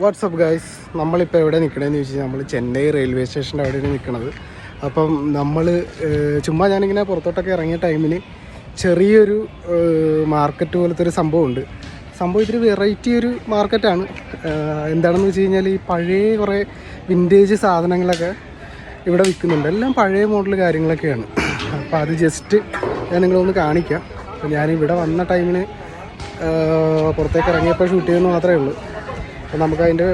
WhatsApp guys നമ്മളിപ്പോൾ എവിടെ നിൽക്കണമെന്ന് ചോദിച്ചാൽ നമ്മൾ ചെന്നൈ റെയിൽവേ സ്റ്റേഷന്റെ അവിടെയാണ് നിൽക്കുന്നത് അപ്പം നമ്മൾ ചുമ്മാ ഞാനിങ്ങനെ പുറത്തോട്ടൊക്കെ ഇറങ്ങിയ ടൈമിന് ചെറിയൊരു മാർക്കറ്റ് പോലത്തെ ഒരു സംഭവമുണ്ട്. സംഭവം ഇത്തിരി വെറൈറ്റി ഒരു മാർക്കറ്റാണ് എന്താണെന്ന് വെച്ച് കഴിഞ്ഞാൽ ഈ പഴയ കുറേ വിന്റേജ് സാധനങ്ങളൊക്കെ ഇവിടെ വിൽക്കുന്നുണ്ട്. എല്ലാം പഴയ മോഡൽ കാര്യങ്ങളൊക്കെയാണ്. അപ്പോൾ അത് ജസ്റ്റ് ഞാൻ നിങ്ങളൊന്ന് കാണിക്കാം. അപ്പോൾ ഞാനിവിടെ വന്ന ടൈമിന് പുറത്തേക്ക് ഇറങ്ങിയപ്പോൾ ഷൂട്ട് ചെയ്യുന്നത് മാത്രമേ ഉള്ളൂ. അപ്പോൾ നമുക്ക് അതിന്റെ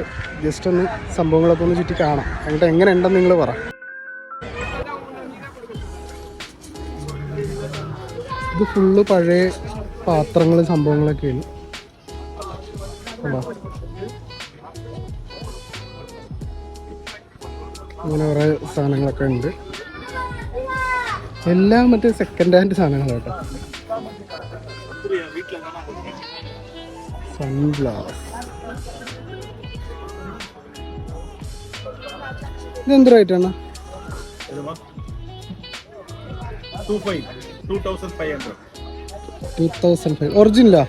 ജസ്റ്റ് ഒന്ന് സംഭവങ്ങളൊക്കെ ഒന്ന് ചുറ്റി കാണാം. എന്നിട്ട് എങ്ങനെ ഉണ്ടെന്ന് നിങ്ങൾ പറ. ഇത് ഫുള്ള് പഴയ പാത്രങ്ങളും സംഭവങ്ങളൊക്കെയാണ്. അങ്ങനെ കുറേ സാധനങ്ങളൊക്കെ ഉണ്ട്. എല്ലാം മറ്റേ സെക്കൻഡ് ഹാൻഡ് സാധനങ്ങളാട്ടോ സൺഗ്ലാസ് ഇത് എന്ത് ടൂ തൗസൻഡ് ഫൈവ് ഒറിജിനലാ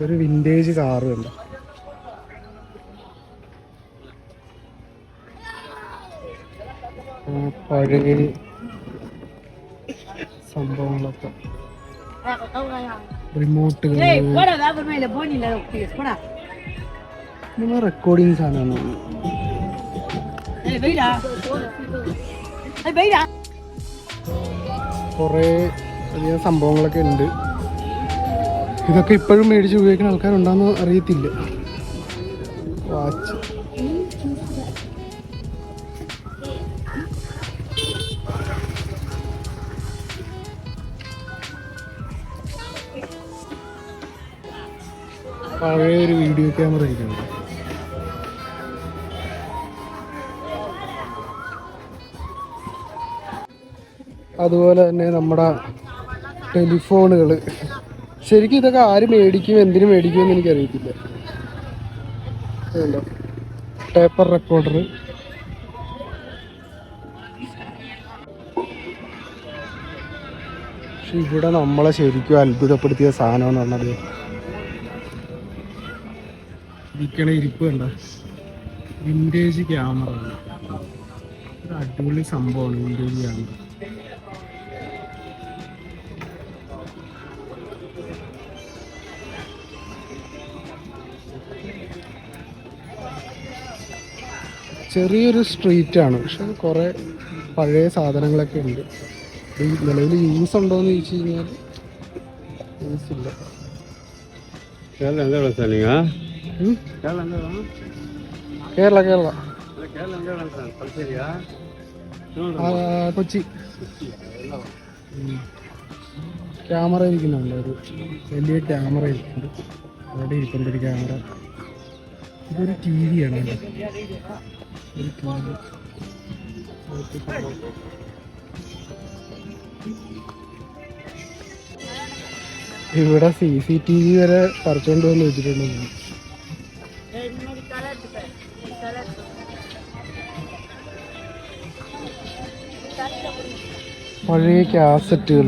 ഒരു വിന്റേജ് കാറ് ഉണ്ടോ പഴയ സംഭവങ്ങളൊക്കെ. Doctores, fuera. റെക്കോർഡിങ് സാധനമാണ്. കുറേ അധികം സംഭവങ്ങളൊക്കെ ഉണ്ട്. ഇതൊക്കെ ഇപ്പോഴും മേടിച്ച് ഉപയോഗിക്കുന്ന ആൾക്കാരുണ്ടാന്ന് അറിയത്തില്ല. വാച്ച് പഴയ ഒരു വീഡിയോ ക്യാമറ ഇരിക്കുന്നത് അതുപോലെ തന്നെ നമ്മുടെ ടെലിഫോണുകൾ ശരിക്കും ഇതൊക്കെ ആര് മേടിക്കും എന്തിനു മേടിക്കും എന്ന് എനിക്കറിയത്തില്ല. പേപ്പർ റെക്കോർഡർ പക്ഷെ ഇവിടെ നമ്മളെ ശരിക്കും അത്ഭുതപ്പെടുത്തിയ സാധനം എന്ന് പറഞ്ഞത് ഇരിക്കണ ഇരിപ്പ് കണ്ട. വിന്റേജ് ക്യാമറ ഒരു അടിപൊളി സംഭവമാണ് വിന്റേജ് ക്യാമറ ചെറിയൊരു സ്ട്രീറ്റ് ആണ്. പക്ഷെ കുറേ പഴയ സാധനങ്ങളൊക്കെ ഉണ്ട്. നിലവിൽ യൂസ് ഉണ്ടോ എന്ന് ചോദിച്ചു കഴിഞ്ഞാൽ യൂസ് ഇല്ല. ಕೇರಳ ಎಂದ ಸರ್ ಈಗ ഉം? ಕೇರಳ ಎಂದ കേരള കേരള ಕೇರಳ ಎಂದ ಸರ್ ಕಲ್ಸಿದ್ಯಾ ആ, കൊച്ചി ക്യാമറ ഇരിക്കുന്നുണ്ട് ഒരു വലിയ ക്യാമറ ഇരിക്കുന്നുണ്ട് അവിടെ ഇരിക്കുന്നുണ്ട് ഒരു ക്യാമറ ഇതൊരു ടി വി ആണ് കേട്ടോ. ഒരു TV. ഇതൊക്കെ സംഭവം. ഇവിടെ സി സി ടി വി വരെ പറിച്ചോണ്ട് വന്ന് വെച്ചിട്ടുണ്ട് പഴയ കാസറ്റുകൾ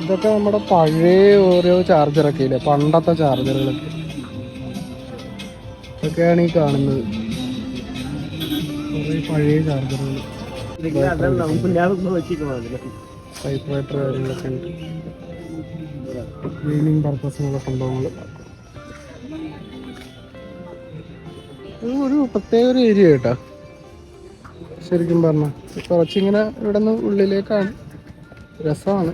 ഇതൊക്കെ നമ്മുടെ പഴയ ഓരോ ചാർജറൊക്കെ ഇല്ലേ? പണ്ടത്തെ ചാർജറുകളൊക്കെ ഇതൊക്കെയാണ് ഈ കാണുന്നത്. പഴയ ചാർജറുകൾ ടൈപ്പ്റൈറ്റർ കാര്യങ്ങളൊക്കെ ഉണ്ട് ഗെയിമിംഗ് പർപ്പസിനുള്ള സംഭവങ്ങൾ. ഒരു പ്രത്യേക ഒരു ഏരിയ കേട്ടോ. ശരിക്കും പറഞ്ഞ കുറച്ചിങ്ങനെ ഇവിടെ നിന്ന് ഉള്ളിലേക്കാണ്. രസമാണ്.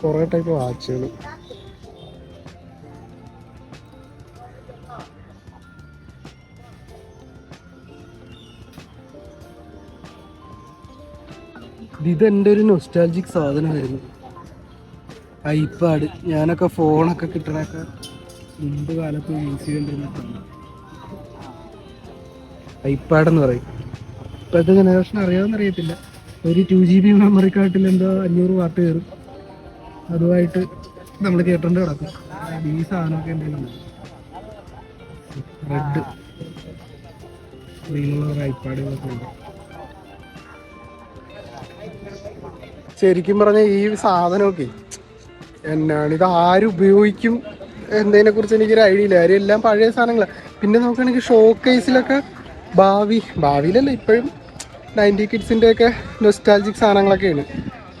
കുറേ ടൈപ്പ് വാച്ചുകൾ ഇത് എന്റെ ഒരു നൊസ്റ്റാൾജിക് സാധനമായിരുന്നു ഐപാഡ് ഞാനൊക്കെ ഫോണൊക്കെ കിട്ടണൊക്കെ മുമ്പ് കാലത്ത് യൂസ് ചെയ്തുകൊണ്ടിരുന്ന ഐപാഡ് എന്ന് പറയും. ഇപ്പോഴത്തെ ജനറേഷൻ അറിയാമെന്ന് അറിയത്തില്ല. ഒരു ടു ജി ബി മെമ്മറി കാർഡിൽ എന്തോ അഞ്ഞൂറ് വാട്ട് കയറും. അതുമായിട്ട് നമ്മൾ കേട്ടോണ്ട് കിടക്കും ഈ സാധനമൊക്കെ എന്തെങ്കിലും റെഡ് ഐപാഡുകളൊക്കെ ഉണ്ട്. ശരിക്കും പറഞ്ഞ ഈ സാധനമൊക്കെ എന്നാണ്? ഇത് ആരും ഉപയോഗിക്കും എന്നതിനെ കുറിച്ച് എനിക്കൊരു ഐഡിയ ഇല്ല. കാര്യം എല്ലാം പഴയ സാധനങ്ങളാണ് പിന്നെ നോക്കുകയാണെങ്കിൽ ഷോ കേസിലൊക്കെ ഭാവി ഭാവിയിലല്ല ഇപ്പോഴും നയന്റി കിഡ്സിന്റെ ഒക്കെ നൊസ്റ്റാൾജിക് സാധനങ്ങളൊക്കെയാണ്.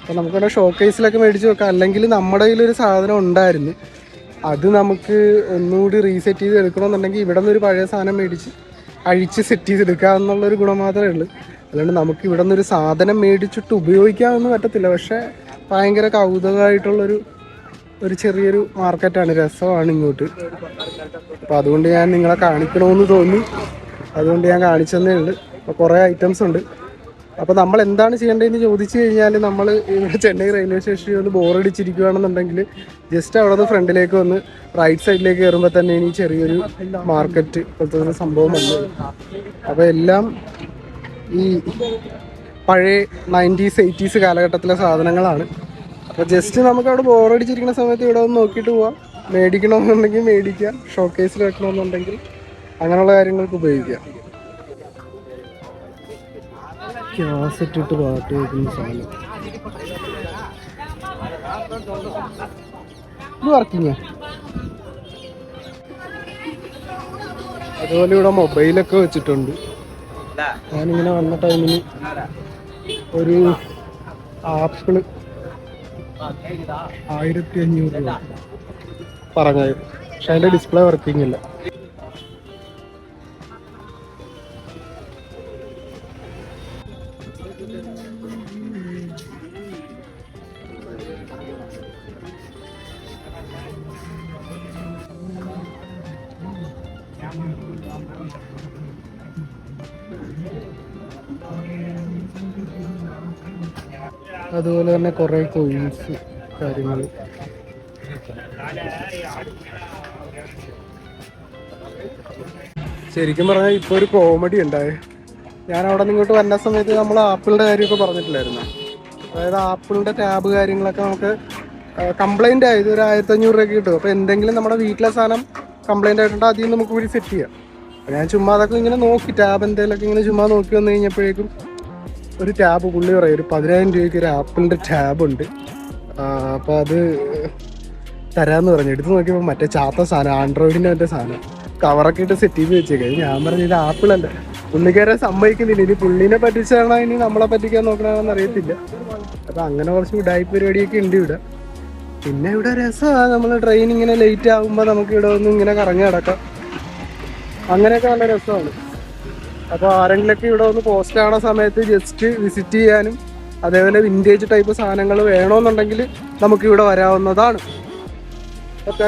അപ്പോൾ നമുക്ക് ഷോ കേസിലൊക്കെ മേടിച്ച് വെക്കാം. അല്ലെങ്കിൽ നമ്മുടെ കയ്യിലൊരു സാധനം ഉണ്ടായിരുന്നു. അത് നമുക്ക് ഒന്നുകൂടി റീസെറ്റ് ചെയ്ത് എടുക്കണമെന്നുണ്ടെങ്കിൽ ഇവിടെ നിന്നൊരു പഴയ സാധനം മേടിച്ച് അഴിച്ച് സെറ്റ് ചെയ്തെടുക്കുക എന്നുള്ളൊരു ഗുണം മാത്രമേ ഉള്ളൂ. അല്ലാണ്ട് നമുക്ക് ഇവിടെ നിന്നൊരു സാധനം മേടിച്ചിട്ട് ഉപയോഗിക്കാമെന്ന് പറ്റത്തില്ല. പക്ഷേ ഭയങ്കര കൗതുകമായിട്ടുള്ളൊരു ഒരു ചെറിയൊരു മാർക്കറ്റാണ്. രസമാണ് ഇങ്ങോട്ട്. അപ്പം അതുകൊണ്ട് ഞാൻ നിങ്ങളെ കാണിക്കണമെന്ന് തോന്നി. അതുകൊണ്ട് ഞാൻ കാണിച്ചതന്നേ ഉണ്ട് അപ്പോൾ കുറേ ഐറ്റംസ് ഉണ്ട്. അപ്പോൾ നമ്മൾ എന്താണ് ചെയ്യേണ്ടതെന്ന് ചോദിച്ചു കഴിഞ്ഞാൽ നമ്മൾ ഇവിടെ ചെന്നൈ റെയിൽവേ സ്റ്റേഷനിൽ ഒന്ന് ബോറടിച്ചിരിക്കുകയാണെന്നുണ്ടെങ്കിൽ ജസ്റ്റ് അവിടെ നിന്ന് ഫ്രണ്ടിലേക്ക് വന്ന് റൈറ്റ് സൈഡിലേക്ക് കയറുമ്പോൾ തന്നെ ഇനി ചെറിയൊരു മാർക്കറ്റ് പോലത്തെ സംഭവം വന്നത് അപ്പോൾ എല്ലാം ഈ പഴയ നയന്റീസ് എയ്റ്റീസ് കാലഘട്ടത്തിലെ സാധനങ്ങളാണ്. അപ്പോൾ ജസ്റ്റ് നമുക്ക് അവിടെ ബോറടിച്ചിരിക്കുന്ന സമയത്ത് ഇവിടെ ഒന്ന് നോക്കിയിട്ട് പോവാം. മേടിക്കണമെന്നുണ്ടെങ്കിൽ മേടിക്കാം ഷോക്കേസിൽ വെക്കണമെന്നുണ്ടെങ്കിൽ അങ്ങനെയുള്ള കാര്യങ്ങൾക്ക് ഉപയോഗിക്കാം സാധനം. അതുപോലെ ഇവിടെ മൊബൈലൊക്കെ വെച്ചിട്ടുണ്ട്. ഞാനിങ്ങനെ വന്ന ടൈമിന് ഒരു ആപ്പിൾ ആയിരത്തി അഞ്ഞൂറ് രൂപ പറഞ്ഞത് പക്ഷെ അതിന്റെ ഡിസ്പ്ലേ വർക്കിംഗ് ഇല്ല. അതുപോലെ തന്നെ കുറേ കോയിൻസ് കാര്യങ്ങൾ ശരിക്കും പറഞ്ഞാൽ ഇപ്പോൾ ഒരു കോമഡി ഉണ്ടായി. ഞാൻ അവിടെ നിന്ന് ഇങ്ങോട്ട് വന്ന സമയത്ത് നമ്മൾ ആപ്പിളിന്റെ കാര്യമൊക്കെ പറഞ്ഞിട്ടില്ലായിരുന്നു? അതായത് ആപ്പിളിന്റെ ടാബ് കാര്യങ്ങളൊക്കെ നമുക്ക് കംപ്ലൈന്റ് ആയത് ഒരു ആയിരത്തി അഞ്ഞൂറ് രൂപയ്ക്ക് കിട്ടും. അപ്പോൾ എന്തെങ്കിലും നമ്മുടെ വീട്ടിലെ സാധനം കംപ്ലൈന്റ് ആയിട്ടുണ്ടോ അതിൽ നമുക്ക് കൂടി സെറ്റ് ചെയ്യാം. ഞാൻ ചുമ്മാ അതൊക്കെ ഇങ്ങനെ നോക്കി ടാബ് എന്തെങ്കിലുമൊക്കെ ഇങ്ങനെ ചുമ്മാ നോക്കി വന്നു കഴിഞ്ഞപ്പോഴേക്കും ഒരു ടാബ് പുള്ളി പറയും ഒരു പതിനായിരം രൂപയ്ക്ക് ഒരു ആപ്പിളിന്റെ ടാബ് ഉണ്ട്. അപ്പോൾ അത് തരാമെന്ന് പറഞ്ഞു. എടുത്ത് നോക്കിയപ്പോൾ മറ്റേ ചാത്ത സാധനം ആൻഡ്രോയിഡിന്റെ മറ്റേ സാധനം. കവറൊക്കെ ഇട്ട് സെറ്റ് ചെയ്ത് വെച്ചേക്കാം. ഞാൻ പറഞ്ഞു ഇത് ആപ്പിളല്ല പുള്ളിക്കാരെ സമ്മതിക്കുന്നില്ല. ഇനി പുള്ളിനെ പറ്റിച്ചാണോ ഇനി നമ്മളെ പറ്റിക്കാൻ നോക്കണമെന്ന് അറിയത്തില്ല. അപ്പം അങ്ങനെ കുറച്ച് ഉടായി പരിപാടിയൊക്കെ ഉണ്ട് ഇവിടെ. പിന്നെ ഇവിടെ രസമാണ് നമ്മൾ ട്രെയിൻ ഇങ്ങനെ ലേറ്റ് ആകുമ്പോൾ നമുക്ക് ഇവിടെ ഒന്ന് ഇങ്ങനെ കറങ്ങി കിടക്കാം അങ്ങനെയൊക്കെ നല്ല രസമാണ്. അപ്പോൾ ആരെങ്കിലൊക്കെ ഇവിടെ ഒന്ന് പോസ്റ്റ് ആവുന്ന സമയത്ത് ജസ്റ്റ് വിസിറ്റ് ചെയ്യാനും അതേപോലെ വിന്റേജ് ടൈപ്പ് സാധനങ്ങൾ വേണമെന്നുണ്ടെങ്കിൽ നമുക്ക് ഇവിടെ വരാവുന്നതാണ്. ഓക്കെ